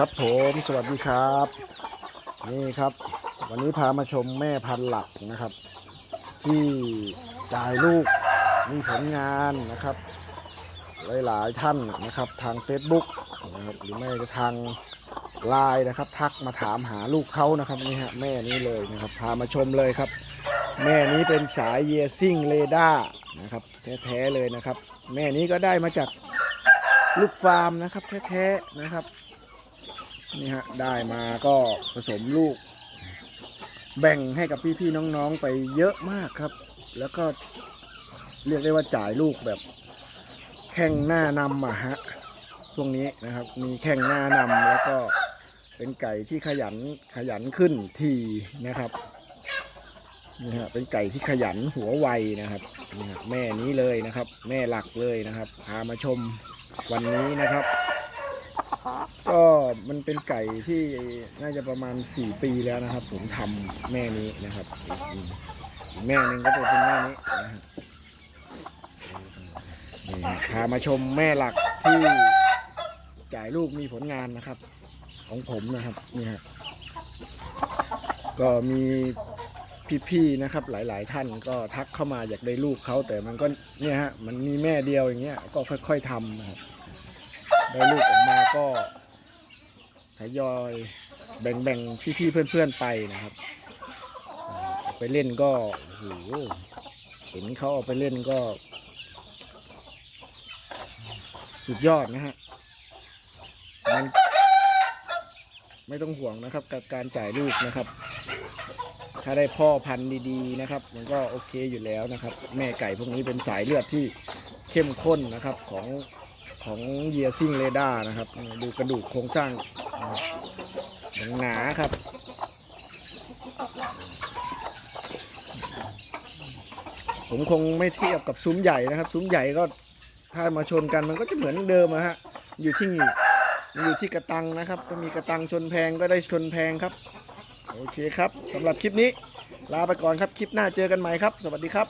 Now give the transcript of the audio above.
ครับผมสวัสดีครับ นี่ครับ วันนี้พามาชมแม่พันธุ์หลักนะครับ ที่จ่ายลูกมีผลงานนะครับ หลายๆท่านนะครับทาง Facebook นะครับหรือไม่ก็ทางไลน์นะครับ ทักมาถามหาลูกเขานะครับนี่ฮะแม่นี้เลยนะครับ พามาชมเลยครับ แม่นี้เป็นสายเยซิ่งเรดาร์นะครับแท้ๆเลยนะครับ แม่นี้ก็ได้มาจากลูกฟาร์มนะครับแท้ๆนะครับ นี่ฮะได้มาก็ผสมลูก แบ่งให้กับพี่ๆน้องๆไปเยอะมากครับ แล้วก็เรียกได้ว่าจ่ายลูกแบบแข่งหน้านำอะฮะช่วงนี้นะครับมีแข่งหน้านำแล้วก็เป็นไก่ที่ขยันขยันขึ้นทีนะครับนี่ฮะเป็นไก่ที่ขยันหัวไวนะครับนี่ฮะแม่นี้เลยนะครับ แม่หลักเลยนะครับพามาชมวันนี้นะครับ มันเป็นไก่ที่น่าจะประมาณ 4 ปีแล้วนะครับ ผมทำแม่นี้นะครับอีกแม่หนึ่งก็จะเป็นแม่นี้นะฮะนี่ฮะพามาชมแม่หลักที่จ่ายลูกมีผลงานนะครับ ของผมนะครับนี่ฮะก็มีพี่ๆนะครับหลายๆท่านก็ทักเข้ามาอยากได้ลูกเขาแต่มันก็เนี่ยฮะมันมีแม่เดียวอย่างเงี้ยก็ค่อย ๆทำนะครับได้ลูกออกมาก็ ทยอยแบ่งๆพี่ๆเพื่อนๆไปนะครับเอไปเล่นก็โอ้โหเห็นเขาเอาไปเล่นก็ สุดยอดนะฮะมันไม่ต้องห่วงนะครับกับการจ่ายลูกนะครับ ถ้าได้พ่อพันธุ์ดีๆนะครับ มันก็โอเคอยู่แล้วนะครับ แม่ไก่พวกนี้เป็นสายเลือดที่เข้มข้นนะครับของ ของเยียซิ่งเรดาร์นะครับ ดูกระดูกโครงสร้างนะครับอย่างหนาครับผมคงไม่เทียบกับซุ้มใหญ่นะครับ ซุ้มใหญ่ก็ถ้ามาชนกันมันก็จะเหมือนเดิมอะฮะอยู่ที่อยู่ที่กระตังนะครับ ก็มีกระตังชนแพงก็ได้ชนแพงครับ โอเคครับสำหรับคลิปนี้ ลาไปก่อนครับคลิปหน้าเจอกันใหม่ครับ สวัสดีครับ